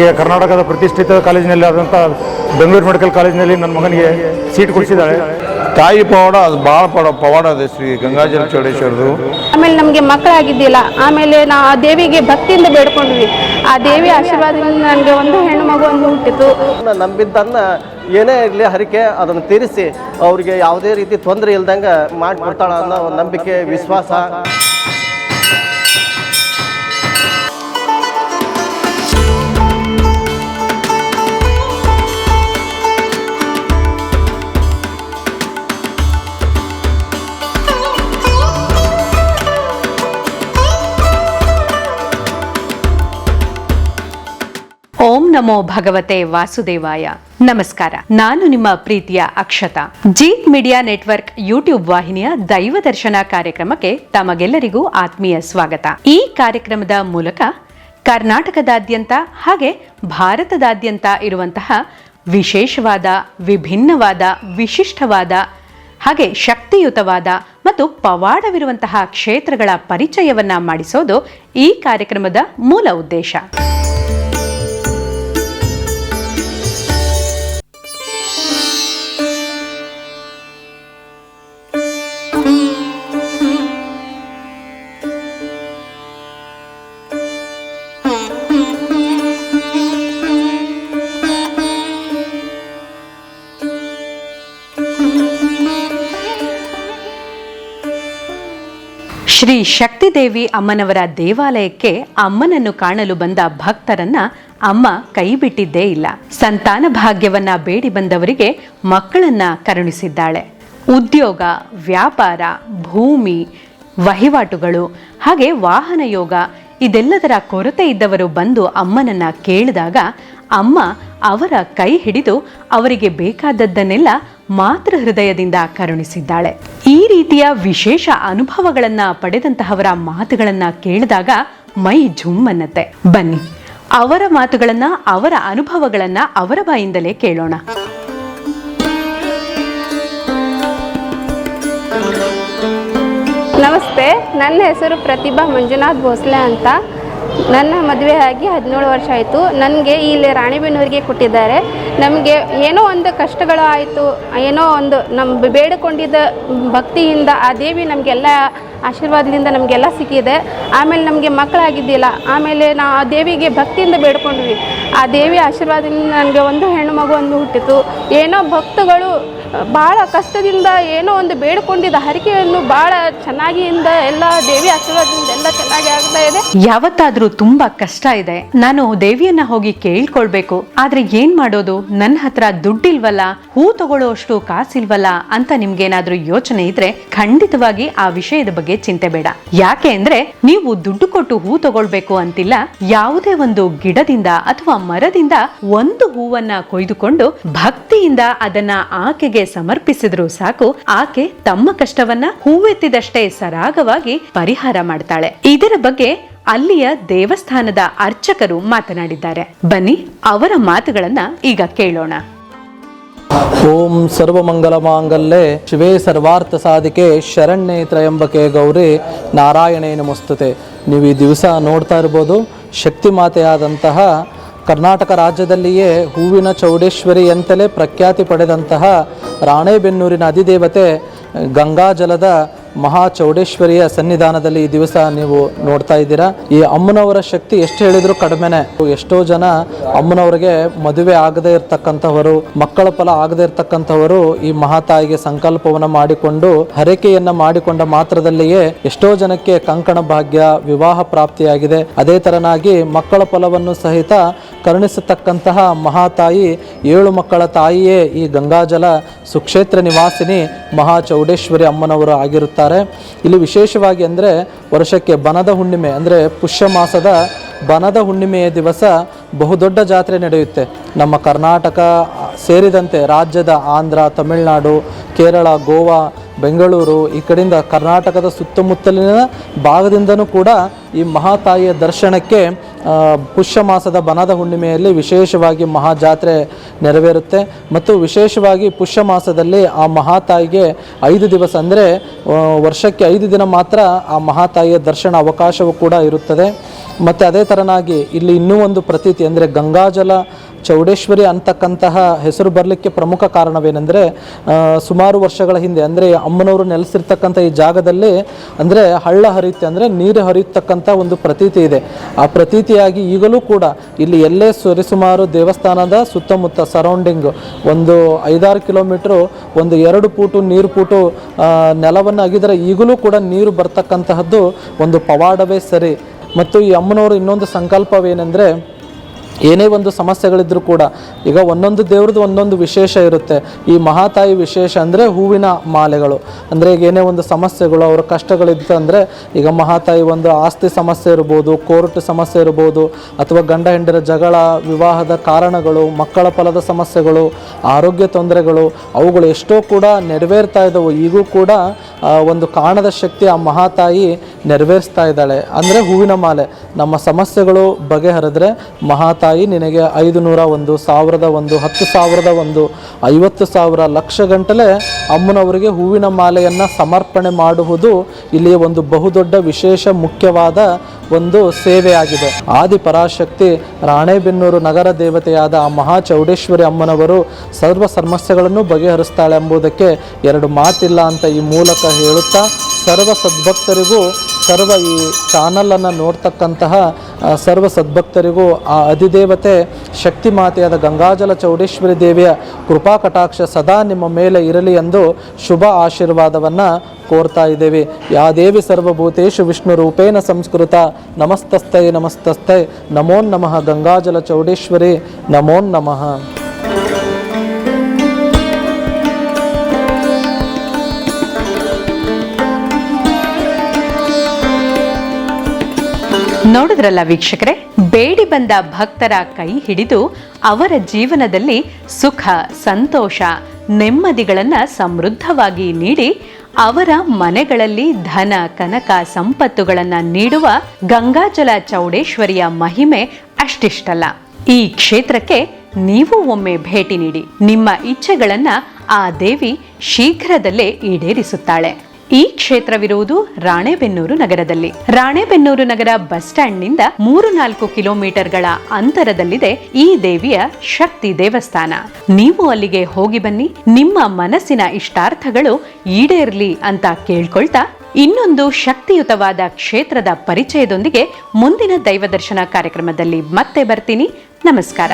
ಈಗ ಕರ್ನಾಟಕದ ಪ್ರತಿಷ್ಠಿತ ಕಾಲೇಜಿನಲ್ಲಿ ಆದಂಥ ಬೆಂಗಳೂರು ಮೆಡಿಕಲ್ ಕಾಲೇಜಿನಲ್ಲಿ ನನ್ನ ಮಗನಿಗೆ ಸೀಟ್ ಕೊಡಿಸಿದ್ದಾಳೆ ತಾಯಿ ಪವಾಡ ಅದು ಭಾಳ ಪಡ ಪವಾಡ ಅದೇ ಶ್ರೀ ಗಂಗಾಜಲ ಚೌಡೇಶ್ವರದು. ಆಮೇಲೆ ನಮಗೆ ಮಕ್ಕಳಾಗಿದ್ದಿಲ್ಲ. ಆಮೇಲೆ ನಾವು ಆ ದೇವಿಗೆ ಭಕ್ತಿಯಿಂದ ಬೇಡ್ಕೊಂಡ್ವಿ. ಆ ದೇವಿ ಆಶೀರ್ವಾದದಿಂದ ನನಗೆ ಒಂದು ಹೆಣ್ಣು ಮಗು ಒಂದು ಹುಟ್ಟಿತು. ನಂಬಿದ್ದನ್ನ ಏನೇ ಇರಲಿ ಹರಿಕೆ ಅದನ್ನು ತೀರಿಸಿ ಅವ್ರಿಗೆ ಯಾವುದೇ ರೀತಿ ತೊಂದರೆ ಇಲ್ದಂಗೆ ಮಾಡಿಕೊಡ್ತಾಳ ಅನ್ನೋ ಒಂದು ನಂಬಿಕೆ ವಿಶ್ವಾಸ. ನಮೋ ಭಗವತೆ ವಾಸುದೇವಾಯ. ನಮಸ್ಕಾರ. ನಾನು ನಿಮ್ಮ ಪ್ರೀತಿಯ Akshata. Jeet media network YouTube ವಾಹಿನಿಯ ದೈವ ದರ್ಶನ ಕಾರ್ಯಕ್ರಮಕ್ಕೆ ತಮಗೆಲ್ಲರಿಗೂ ಆತ್ಮೀಯ ಸ್ವಾಗತ. ಈ ಕಾರ್ಯಕ್ರಮದ ಮೂಲಕ ಕರ್ನಾಟಕದಾದ್ಯಂತ ಹಾಗೆ ಭಾರತದಾದ್ಯಂತ ಇರುವಂತಹ ವಿಶೇಷವಾದ, ವಿಭಿನ್ನವಾದ, ವಿಶಿಷ್ಟವಾದ, ಹಾಗೆ ಶಕ್ತಿಯುತವಾದ ಮತ್ತು ಪವಾಡವಿರುವಂತಹ ಕ್ಷೇತ್ರಗಳ ಪರಿಚಯವನ್ನ ಮಾಡಿಸೋದು ಈ ಕಾರ್ಯಕ್ರಮದ ಮೂಲ ಉದ್ದೇಶ. ಶ್ರೀ ಶಕ್ತಿದೇವಿ ಅಮ್ಮನವರ ದೇವಾಲಯಕ್ಕೆ ಅಮ್ಮನನ್ನು ಕಾಣಲು ಬಂದ ಭಕ್ತರನ್ನ ಅಮ್ಮ ಕೈ ಬಿಟ್ಟಿದ್ದೇ ಇಲ್ಲ. ಸಂತಾನ ಭಾಗ್ಯವನ್ನ ಬೇಡಿ ಬಂದವರಿಗೆ ಮಕ್ಕಳನ್ನ ಕರುಣಿಸಿದ್ದಾಳೆ. ಉದ್ಯೋಗ, ವ್ಯಾಪಾರ, ಭೂಮಿ, ವಹಿವಾಟುಗಳು, ಹಾಗೆ ವಾಹನ ಯೋಗ ಇದೆಲ್ಲದರ ಕೊರತೆ ಇದ್ದವರು ಬಂದು ಅಮ್ಮನನ್ನ ಕೇಳಿದಾಗ ಅಮ್ಮ ಅವರ ಕೈ ಹಿಡಿದು ಅವರಿಗೆ ಬೇಕಾದದ್ದನ್ನೆಲ್ಲ ಮಾತೃ ಹೃದಯದಿಂದ ಕರುಣಿಸಿದ್ದಾಳೆ. ಈ ರೀತಿಯ ವಿಶೇಷ ಅನುಭವಗಳನ್ನ ಪಡೆದಂತಹವರ ಮಾತುಗಳನ್ನ ಕೇಳಿದಾಗ ಮೈ ಝುಮ್ಮನ್ನತ್ತೆ ಬನ್ನಿ, ಅವರ ಮಾತುಗಳನ್ನ, ಅವರ ಅನುಭವಗಳನ್ನ ಅವರ ಬಾಯಿಂದಲೇ ಕೇಳೋಣ. ನಮಸ್ತೆ, ನನ್ನ ಹೆಸರು ಪ್ರತಿಭಾ ಮಂಜುನಾಥ್ ಭೋಸ್ಲೆ ಅಂತ. ನನ್ನ ಮದುವೆ ಆಗಿ ಹದಿನೇಳು ವರ್ಷ ಆಯಿತು. ನನಗೆ ಇಲ್ಲಿ ರಾಣಿಬೆನ್ನೂರಿಗೆ ಕೊಟ್ಟಿದ್ದಾರೆ. ನಮಗೆ ಏನೋ ಒಂದು ಕಷ್ಟಗಳು ಆಯಿತು, ಏನೋ ಒಂದು ನಮ್ಮ ಬೇಡಿಕೊಂಡಿದ್ದ ಭಕ್ತಿಯಿಂದ ಆ ದೇವಿ ನಮಗೆಲ್ಲ ಆಶೀರ್ವಾದದಿಂದ ನಮಗೆಲ್ಲ ಸಿಕ್ಕಿದೆ. ಆಮೇಲೆ ನಮಗೆ ಮಕ್ಕಳಾಗಿದ್ದಿಲ್ಲ ಆಮೇಲೆ ನಾವು ಆ ದೇವಿಗೆ ಭಕ್ತಿಯಿಂದ ಬೇಡ್ಕೊಂಡ್ವಿ. ಆ ದೇವಿ ಆಶೀರ್ವಾದದಿಂದ ನನಗೆ ಒಂದು ಹೆಣ್ಣು ಮಗು ಒಂದು ಹುಟ್ಟಿತು. ಏನೋ ಭಕ್ತಗಳು ಭಾಳ ಕಷ್ಟದಿಂದ ಏನೋ ಒಂದು ಬೇಡ್ಕೊಂಡಿದ್ದ ಹರಿಕೆಯನ್ನು ಭಾಳ ಚೆನ್ನಾಗಿಯಿಂದ ಎಲ್ಲ ದೇವಿ ಆಶೀರ್ವಾದದಿಂದ ಎಲ್ಲ ಯಾವತ್ತಾದ್ರೂ ತುಂಬಾ ಕಷ್ಟ ಇದೆ. ನಾನು ದೇವಿಯನ್ನ ಹೋಗಿ ಕೇಳ್ಕೊಳ್ಬೇಕು. ಆದ್ರೆ ಏನ್ ಮಾಡೋದು? ನನ್ನ ಹತ್ರ ದುಡ್ಡಿಲ್ವಲ್ಲ, ಹೂ ತಗೊಳ್ಳೋಷ್ಟು ಕಾಸಿಲ್ವಲ್ಲ ಅಂತ ನಿಮ್ಗೇನಾದ್ರೂ ಯೋಚನೆ ಇದ್ರೆ ಖಂಡಿತವಾಗಿ ಆ ವಿಷಯದ ಬಗ್ಗೆ ಚಿಂತೆ ಬೇಡ. ಯಾಕೆ ಅಂದ್ರೆ ನೀವು ದುಡ್ಡು ಕೊಟ್ಟು ಹೂ ತಗೊಳ್ಬೇಕು ಅಂತಿಲ್ಲ, ಯಾವುದೇ ಒಂದು ಗಿಡದಿಂದ ಅಥವಾ ಮರದಿಂದ ಒಂದು ಹೂವನ್ನ ಕೊಯ್ದುಕೊಂಡು ಭಕ್ತಿಯಿಂದ ಅದನ್ನ ಆಕೆಗೆ ಸಮರ್ಪಿಸಿದ್ರು ಸಾಕು, ಆಕೆ ತಮ್ಮ ಕಷ್ಟವನ್ನ ಹೂವೆತ್ತಿದಷ್ಟೇ ಸರಾಗವಾಗಿ ಪರಿಹಾರ ಮಾಡ್ತಾಳೆ. ಇದರ ಬಗ್ಗೆ ಅಲ್ಲಿಯ ದೇವಸ್ಥಾನದ ಅರ್ಚಕರು ಮಾತನಾಡಿದ್ದಾರೆ. ಬನ್ನಿ ಅವರ ಮಾತುಗಳನ್ನ ಈಗ ಕೇಳೋಣ. ಓಂ ಸರ್ವಮಂಗಲಮಾಂಗಲ್ಯೆ ಶಿವೇ ಸರ್ವಾರ್ಥ ಸಾಧಿಕೆ ಶರಣ್ಯೇ ತ್ರಯಂಬಕೆ ಗೌರಿ ನಾರಾಯಣೇ ನಮಸ್ತುತೆ. ನೀವು ಈ ದಿವಸ ನೋಡ್ತಾ ಇರ್ಬೋದು, ಶಕ್ತಿ ಮಾತೆಯಾದಂತಹ ಕರ್ನಾಟಕ ರಾಜ್ಯದಲ್ಲಿಯೇ ಹೂವಿನ ಚೌಡೇಶ್ವರಿ ಅಂತಲೇ ಪ್ರಖ್ಯಾತಿ ಪಡೆದಂತಹ ರಾಣೆಬೆನ್ನೂರಿನ ಅಧಿದೇವತೆ ಗಂಗಾಜಲದ ಮಹಾ ಚೌಡೇಶ್ವರಿಯ ಸನ್ನಿಧಾನದಲ್ಲಿ ಈ ದಿವಸ ನೀವು ನೋಡ್ತಾ ಇದ್ದೀರಾ. ಈ ಅಮ್ಮನವರ ಶಕ್ತಿ ಎಷ್ಟು ಹೇಳಿದ್ರು ಕಡಿಮೆನೆ. ಎಷ್ಟೋ ಜನ ಅಮ್ಮನವರಿಗೆ ಮದುವೆ ಆಗದೇ ಇರ್ತಕ್ಕಂಥವರು, ಮಕ್ಕಳ ಫಲ ಆಗದೇ ಇರ್ತಕ್ಕಂಥವರು ಈ ಮಹಾತಾಯಿಗೆ ಸಂಕಲ್ಪವನ್ನು ಮಾಡಿಕೊಂಡು, ಹರಕೆಯನ್ನ ಮಾಡಿಕೊಂಡ ಮಾತ್ರದಲ್ಲಿಯೇ ಎಷ್ಟೋ ಜನಕ್ಕೆ ಕಂಕಣ ಭಾಗ್ಯ, ವಿವಾಹ ಪ್ರಾಪ್ತಿಯಾಗಿದೆ. ಅದೇ ತರನಾಗಿ ಮಕ್ಕಳ ಫಲವನ್ನು ಸಹಿತ ಕರುಣಿಸತಕ್ಕಂತಹ ಮಹಾತಾಯಿ, ಏಳು ಮಕ್ಕಳ ತಾಯಿಯೇ ಈ ಗಂಗಾಜಲ ಸುಕ್ಷೇತ್ರ ನಿವಾಸಿನಿ ಮಹಾ ಚೌಡೇಶ್ವರಿ ಅಮ್ಮನವರು ಆಗಿರುತ್ತಾರೆ. ಇಲ್ಲಿ ವಿಶೇಷವಾಗಿ ಅಂದರೆ ವರ್ಷಕ್ಕೆ ಬನದ ಹುಣ್ಣಿಮೆ, ಅಂದರೆ ಪುಷ್ಯ ಮಾಸದ ಬನದ ಹುಣ್ಣಿಮೆಯ ದಿವಸ ಬಹುದೊಡ್ಡ ಜಾತ್ರೆ ನಡೆಯುತ್ತೆ. ನಮ್ಮ ಕರ್ನಾಟಕ ಸೇರಿದಂತೆ ರಾಜ್ಯದ ಆಂಧ್ರ, ತಮಿಳುನಾಡು, ಕೇರಳ, ಗೋವಾ, ಬೆಂಗಳೂರು, ಈ ಕಡೆಯಿಂದ ಕರ್ನಾಟಕದ ಸುತ್ತಮುತ್ತಲಿನ ಭಾಗದಿಂದನೂ ಕೂಡ ಈ ಮಹಾತಾಯಿಯ ದರ್ಶನಕ್ಕೆ ಪುಷ್ಯ ಮಾಸದ ಬನದ ಹುಣ್ಣಿಮೆಯಲ್ಲಿ ವಿಶೇಷವಾಗಿ ಮಹಾಜಾತ್ರೆ ನೆರವೇರುತ್ತೆ. ಮತ್ತು ವಿಶೇಷವಾಗಿ ಪುಷ್ಯ ಮಾಸದಲ್ಲಿ ಆ ಮಹಾತಾಯಿಗೆ ಐದು ದಿವಸ ಅಂದರೆ ವರ್ಷಕ್ಕೆ ಐದು ದಿನ ಮಾತ್ರ ಆ ಮಹಾತಾಯಿಯ ದರ್ಶನ ಅವಕಾಶವೂ ಕೂಡ ಇರುತ್ತದೆ. ಮತ್ತು ಅದೇ ಥರನಾಗಿ ಇಲ್ಲಿ ಇನ್ನೂ ಒಂದು ಪ್ರತೀತಿ ಅಂದರೆ ಗಂಗಾಜಲ ಚೌಡೇಶ್ವರಿ ಅಂತಕ್ಕಂತಹ ಹೆಸರು ಬರಲಿಕ್ಕೆ ಪ್ರಮುಖ ಕಾರಣವೇನೆಂದರೆ ಸುಮಾರು ವರ್ಷಗಳ ಹಿಂದೆ, ಅಂದರೆ ಅಮ್ಮನವರು ನೆಲೆಸಿರ್ತಕ್ಕಂಥ ಈ ಜಾಗದಲ್ಲಿ, ಅಂದರೆ ಹಳ್ಳ ಹರಿಯುತ್ತೆ, ಅಂದರೆ ನೀರು ಹರಿಯತಕ್ಕಂಥ ಒಂದು ಪ್ರತೀತಿ ಇದೆ. ಆ ಪ್ರತೀತಿಯಾಗಿ ಈಗಲೂ ಕೂಡ ಇಲ್ಲಿ ಎಲ್ಲೇ ಸರಿಸುಮಾರು ದೇವಸ್ಥಾನದ ಸುತ್ತಮುತ್ತ ಸರೌಂಡಿಂಗ್ ಒಂದು ಐದಾರು ಕಿಲೋಮೀಟ್ರು, ಒಂದು ಎರಡು ಪೂಟು ನೀರು ಪೂಟು ನೆಲವನ್ನು ಅಗಿದರೆ ಈಗಲೂ ಕೂಡ ನೀರು ಬರ್ತಕ್ಕಂತಹದ್ದು ಒಂದು ಪವಾಡವೇ ಸರಿ. ಮತ್ತು ಈ ಅಮ್ಮನವರು ಇನ್ನೊಂದು ಸಂಕಲ್ಪವೇನೆಂದರೆ ಏನೇ ಒಂದು ಸಮಸ್ಯೆಗಳಿದ್ರೂ ಕೂಡ ಈಗ ಒಂದೊಂದು ದೇವ್ರದ್ದು ಒಂದೊಂದು ವಿಶೇಷ ಇರುತ್ತೆ. ಈ ಮಹಾತಾಯಿ ವಿಶೇಷ ಅಂದರೆ ಹೂವಿನ ಮಾಲೆಗಳು. ಅಂದರೆ ಈಗ ಏನೇ ಒಂದು ಸಮಸ್ಯೆಗಳು, ಅವರ ಕಷ್ಟಗಳಿತ್ತು ಅಂದರೆ ಈಗ ಮಹಾತಾಯಿ ಒಂದು ಆಸ್ತಿ ಸಮಸ್ಯೆ ಇರ್ಬೋದು, ಕೋರ್ಟ್ ಸಮಸ್ಯೆ ಇರ್ಬೋದು, ಅಥವಾ ಗಂಡ ಹೆಂಡರ ಜಗಳ, ವಿವಾಹದ ಕಾರಣಗಳು, ಮಕ್ಕಳ ಫಲದ ಸಮಸ್ಯೆಗಳು, ಆರೋಗ್ಯ ತೊಂದರೆಗಳು, ಅವುಗಳು ಎಷ್ಟೋ ಕೂಡ ನೆರವೇರ್ತಾ ಇದ್ದವು ಈಗೂ ಕೂಡ ಒಂದು ಕಾಣದ ಶಕ್ತಿ ಆ ಮಹಾತಾಯಿ ನೆರವೇರಿಸ್ತಾ ಇದ್ದಾಳೆ. ಅಂದರೆ ಹೂವಿನ ಮಾಲೆ. ನಮ್ಮ ಸಮಸ್ಯೆಗಳು ಬಗೆಹರಿದ್ರೆ ಮಹಾತಾಯಿ ನಿನಗೆ ಐದು ನೂರ ಒಂದು ಸಾವಿರದ ಒಂದು, ಹತ್ತು ಸಾವಿರದ ಒಂದು, ಐವತ್ತು ಸಾವಿರ ಲಕ್ಷ ಗಂಟಲೆ ಅಮ್ಮನವರಿಗೆ ಹೂವಿನ ಮಾಲೆಯನ್ನು ಸಮರ್ಪಣೆ ಮಾಡುವುದು ಇಲ್ಲಿ ಒಂದು ಬಹುದೊಡ್ಡ ವಿಶೇಷ ಮುಖ್ಯವಾದ ಒಂದು ಸೇವೆಯಾಗಿದೆ. ಆದಿ ಪರಾಶಕ್ತಿ ರಾಣೆಬೆನ್ನೂರು ನಗರ ದೇವತೆಯಾದ ಆ ಮಹಾ ಚೌಡೇಶ್ವರಿ ಅಮ್ಮನವರು ಸರ್ವ ಸಮಸ್ಯೆಗಳನ್ನು ಬಗೆಹರಿಸ್ತಾಳೆ ಎಂಬುದಕ್ಕೆ ಎರಡು ಮಾತಿಲ್ಲ ಅಂತ ಈ ಮೂಲಕ ಹೇಳುತ್ತಾ ಸರ್ವ ಸದ್ಭಕ್ತರಿಗೂ ಸರ್ವ ಈ ಚಾನಲನ್ನು ನೋಡ್ತಕ್ಕಂತಹ ಸರ್ವ ಸದ್ಭಕ್ತರಿಗೂ ಆ ಅಧಿದೇವತೆ ಶಕ್ತಿ ಮಾತೆಯಾದ ಗಂಗಾಜಲ ಚೌಡೇಶ್ವರಿ ದೇವಿಯ ಕೃಪಾ ಕಟಾಕ್ಷ ಸದಾ ನಿಮ್ಮ ಮೇಲೆ ಇರಲಿ ಎಂದು ಶುಭ ಆಶೀರ್ವಾದವನ್ನು ಕೋರ್ತಾ ಇದ್ದೇವೆ. ಯಾ ದೇವಿ ಸರ್ವಭೂತೇಶು ವಿಷ್ಣು ರೂಪೇಣ ಸಂಸ್ಕೃತ. ನಮಸ್ತಸ್ತೈ ನಮಸ್ತಸ್ತೈ ನಮೋನ್ ನಮಃ ಗಂಗಾಜಲ ಚೌಡೇಶ್ವರಿ. ನಮೋ ನಮಃ. ನೋಡಿದ್ರಲ್ಲ ವೀಕ್ಷಕರೇ? ಬೇಡಿ ಬಂದ ಭಕ್ತರ ಕೈ ಹಿಡಿದು ಅವರ ಜೀವನದಲ್ಲಿ ಸುಖ, ಸಂತೋಷ, ನೆಮ್ಮದಿಗಳನ್ನ ಸಮೃದ್ಧವಾಗಿ ನೀಡಿ ಅವರ ಮನೆಗಳಲ್ಲಿ ಧನ, ಕನಕ, ಸಂಪತ್ತುಗಳನ್ನ ನೀಡುವ ಗಂಗಾಜಲ ಚೌಡೇಶ್ವರಿಯ ಮಹಿಮೆ ಅಷ್ಟಿಷ್ಟಲ್ಲ. ಈ ಕ್ಷೇತ್ರಕ್ಕೆ ನೀವು ಒಮ್ಮೆ ಭೇಟಿ ನೀಡಿ. ನಿಮ್ಮ ಇಚ್ಛೆಗಳನ್ನ ಆ ದೇವಿ ಶೀಘ್ರದಲ್ಲೇ ಈಡೇರಿಸುತ್ತಾಳೆ. ಈ ಕ್ಷೇತ್ರವಿರುವುದು ರಾಣೆಬೆನ್ನೂರು ನಗರದಲ್ಲಿ. ರಾಣೆಬೆನ್ನೂರು ನಗರ ಬಸ್ ಸ್ಟ್ಯಾಂಡ್ನಿಂದ ಮೂರು ನಾಲ್ಕು ಕಿಲೋಮೀಟರ್ಗಳ ಅಂತರದಲ್ಲಿದೆ ಈ ದೇವಿಯ ಶಕ್ತಿ ದೇವಸ್ಥಾನ. ನೀವು ಅಲ್ಲಿಗೆ ಹೋಗಿ ಬನ್ನಿ. ನಿಮ್ಮ ಮನಸ್ಸಿನ ಇಷ್ಟಾರ್ಥಗಳು ಈಡೇರ್ಲಿ ಅಂತ ಕೇಳ್ಕೊಳ್ತಾ ಇನ್ನೊಂದು ಶಕ್ತಿಯುತವಾದ ಕ್ಷೇತ್ರದ ಪರಿಚಯದೊಂದಿಗೆ ಮುಂದಿನ ದೈವದರ್ಶನ ಕಾರ್ಯಕ್ರಮದಲ್ಲಿ ಮತ್ತೆ ಬರ್ತೀನಿ. ನಮಸ್ಕಾರ.